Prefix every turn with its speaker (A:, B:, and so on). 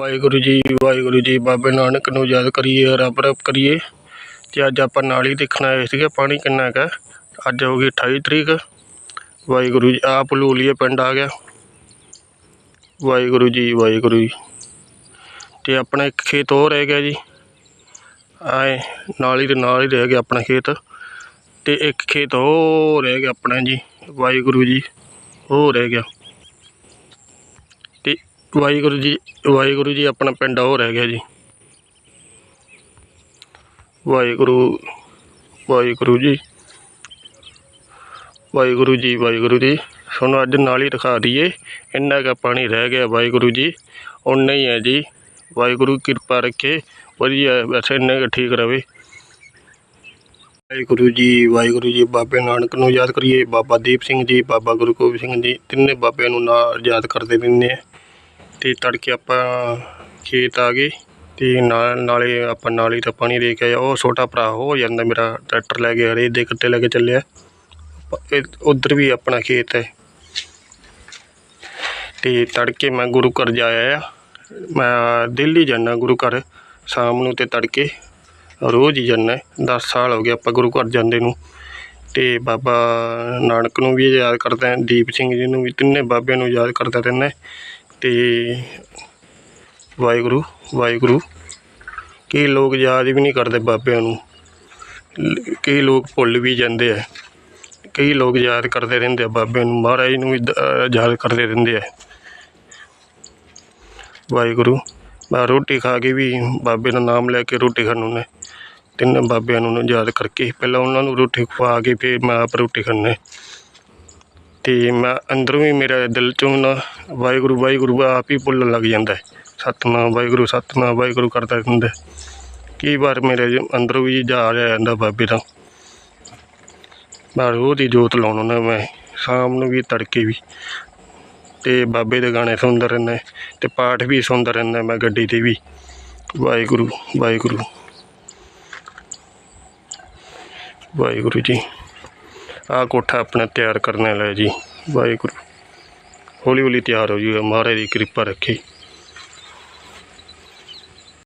A: ਵਾਹਿਗੁਰੂ ਜੀ ਵਾਹਿਗੁਰੂ ਜੀ, ਬਾਬੇ ਨਾਨਕ ਨੂੰ ਯਾਦ ਕਰੀਏ, ਰੱਬ ਰੱਬ ਕਰੀਏ। ਤੇ ਅੱਜ ਆਪਾਂ ਨਾਲ ਹੀ ਦੇਖਣਾ ਆਏ ਸੀਗੇ, ਪਾਣੀ ਕਿੰਨਾ ਕੁ ਅੱਜ ਹੋ ਗਈ 28 ਤਰੀਕ। ਵਾਹਿਗੁਰੂ ਜੀ ਆਹ ਪਲੂਲੀਏ ਪਿੰਡ ਆ ਗਿਆ। ਵਾਹਿਗੁਰੂ ਜੀ ਵਾਹਿਗੁਰੂ ਜੀ। ਤੇ ਆਪਣਾ ਇੱਕ ਖੇਤ ਹੋਰ ਰਹਿ ਗਿਆ ਜੀ। ਆਏ, ਨਾਲ ਹੀ ਦੇ ਨਾਲ ਹੀ ਰਹਿ ਗਿਆ ਆਪਣਾ ਖੇਤ। ਤੇ ਇੱਕ ਖੇਤ ਹੋਰ ਰਹਿ ਗਿਆ ਆਪਣਾ ਜੀ। ਵਾਹਿਗੁਰੂ ਜੀ ਉਹ ਰਹਿ ਗਿਆ। ਤੇ ਵਾਹਿਗੁਰੂ ਜੀ ਵਾਹਿਗੁਰੂ ਜੀ ਆਪਣਾ ਪਿੰਡ ਹੋਰ ਰਹਿ ਗਿਆ ਜੀ। ਵਾਹਿਗੁਰੂ ਵਾਹਿਗੁਰੂ ਜੀ। ਵਾਹਿਗੁਰੂ ਜੀ ਵਾਹਿਗੁਰੂ ਜੀ। ਤੁਹਾਨੂੰ ਅੱਜ ਨਾਲ ਹੀ ਦਿਖਾ ਦਈਏ, ਇੰਨਾ ਕੁ ਪਾਣੀ ਰਹਿ ਗਿਆ ਵਾਹਿਗੁਰੂ ਜੀ। ਉਨਾ ਹੀ ਹੈ ਜੀ। ਵਾਹਿਗੁਰੂ ਕਿਰਪਾ ਰੱਖੇ, ਵਧੀਆ ਵੈਸੇ ਇੰਨਾ ਕੁ ਠੀਕ ਰਵੇ। ਵਾਹਿਗੁਰੂ ਜੀ ਵਾਹਿਗੁਰੂ ਜੀ, ਬਾਬੇ ਨਾਨਕ ਨੂੰ ਯਾਦ ਕਰੀਏ। ਬਾਬਾ ਦੀਪ ਸਿੰਘ ਜੀ, ਬਾਬਾ ਗੁਰੂ ਗੋਬਿੰਦ ਸਿੰਘ ਜੀ, ਤਿੰਨੇ ਬਾਬਿਆਂ ਨੂੰ ਨਾਲ ਯਾਦ ਕਰਦੇ ਰਹਿੰਦੇ ਆ। ਅਤੇ ਤੜਕੇ ਆਪਾਂ ਖੇਤ ਆ ਗਏ ਅਤੇ ਨਾਲ, ਨਾਲੇ ਆਪਾਂ ਨਾਲੀ ਦਾ ਪਾਣੀ ਦੇ ਕੇ ਆਏ ਉਹ ਛੋਟਾ ਭਰਾ ਹੋ ਜਾਂਦਾ ਮੇਰਾ, ਟਰੈਕਟਰ ਲੈ ਕੇ ਹਰੇ ਦੇ ਕੱਟੇ ਲੈ ਕੇ ਚੱਲਿਆ। ਉੱਧਰ ਵੀ ਆਪਣਾ ਖੇਤ ਹੈ। ਅਤੇ ਤੜਕੇ ਮੈਂ ਗੁਰੂ ਘਰ ਜਾ ਆਇਆ। ਮੈਂ ਦਿੱਲੀ ਜਾਂਦਾ ਗੁਰੂ ਘਰ, ਸ਼ਾਮ ਨੂੰ ਤੇ ਤੜਕੇ ਰੋਜ਼ ਹੀ ਜਾਂਦਾ। 10 ਸਾਲ ਹੋ ਗਏ ਆਪਾਂ ਗੁਰੂ ਘਰ ਜਾਂਦੇ ਨੂੰ। ਤੇ ਬਾਬਾ ਨਾਨਕ ਨੂੰ ਵੀ ਯਾਦ ਕਰਦਾ, ਦੀਪ ਸਿੰਘ ਜੀ ਨੂੰ ਵੀ, ਤਿੰਨੇ ਬਾਬਿਆਂ ਨੂੰ ਯਾਦ ਕਰਦਾ ਰਹਿੰਦਾ। ਤੇ ਵਾਹਿਗੁਰੂ ਵਾਹਿਗੁਰੂ। ਕਈ ਲੋਕ ਯਾਦ ਵੀ ਨਹੀਂ ਕਰਦੇ ਬਾਬਿਆਂ ਨੂੰ। ਕਈ ਲੋਕ ਭੁੱਲ ਵੀ ਜਾਂਦੇ ਆ। ਕਈ ਲੋਕ ਯਾਦ ਕਰਦੇ ਰਹਿੰਦੇ ਆ ਬਾਬਿਆਂ ਨੂੰ। ਮਹਾਰਾਜ ਨੂੰ ਵੀ ਯਾਦ ਕਰਦੇ ਰਹਿੰਦੇ ਆ। ਵਾਹਿਗੁਰੂ, ਮੈਂ ਰੋਟੀ ਖਾ ਕੇ ਵੀ ਬਾਬੇ ਦਾ ਨਾਮ ਲੈ ਕੇ ਰੋਟੀ ਖਾਣ ਨੇ ਤਿੰਨੇ ਬਾਬਿਆਂ ਨੂੰ ਯਾਦ ਕਰਕੇ ਪਹਿਲਾਂ ਉਹਨਾਂ ਨੂੰ ਰੋਟੀ ਖਵਾ ਕੇ ਫਿਰ ਮੈਂ ਆਪ ਰੋਟੀ ਖਾਂਦਾ। ਅਤੇ ਮੈਂ ਅੰਦਰੋਂ ਵੀ ਮੇਰਾ ਦਿਲ ਚੋਂ ਨਾ ਵਾਹਿਗੁਰੂ ਵਾਹਿਗੁਰੂ ਆਪ ਹੀ ਭੁੱਲਣ ਲੱਗ ਜਾਂਦਾ ਹੈ। ਵਾਹਿਗੁਰੂ ਸਤਨਾਮ ਵਾਹਿਗੁਰੂ ਕਰਦਾ ਰਹਿੰਦਾ ਕਈ ਵਾਰ ਮੇਰੇ ਜ- ਅੰਦਰੋਂ ਵੀ ਜਾ ਆ ਜਾਂਦਾ ਬਾਬੇ ਦਾ। ਮੈਂ ਰੋਜ਼ ਦੀ ਜੋਤ ਲਾਉਣਾ ਹੁੰਦਾ ਮੈਂ, ਸ਼ਾਮ ਨੂੰ ਵੀ ਤੜਕੇ ਵੀ। ਤੇ ਬਾਬੇ ਦੇ ਗਾਣੇ ਸੁਣਦਾ ਰਹਿੰਦਾ ਤੇ ਪਾਠ ਵੀ ਸੁਣਦਾ ਰਹਿੰਦਾ ਮੈਂ ਗੱਡੀ ਤੇ ਵੀ। ਵਾਹਿਗੁਰੂ ਵਾਹਿਗੁਰੂ। ਵਾਹਿਗੁਰੂ ਜੀ। ਆਹ ਕੋਠਾ ਆਪਣਾ ਤਿਆਰ ਕਰਨ ਵਾਲਾ ਹੈ ਜੀ। ਵਾਹਿਗੁਰੂ। ਹੌਲੀ ਹੌਲੀ ਤਿਆਰ ਹੋ ਜੂਗਾ ਮਹਾਰਾਜ ਦੀ ਕਿਰਪਾ ਰੱਖੀ।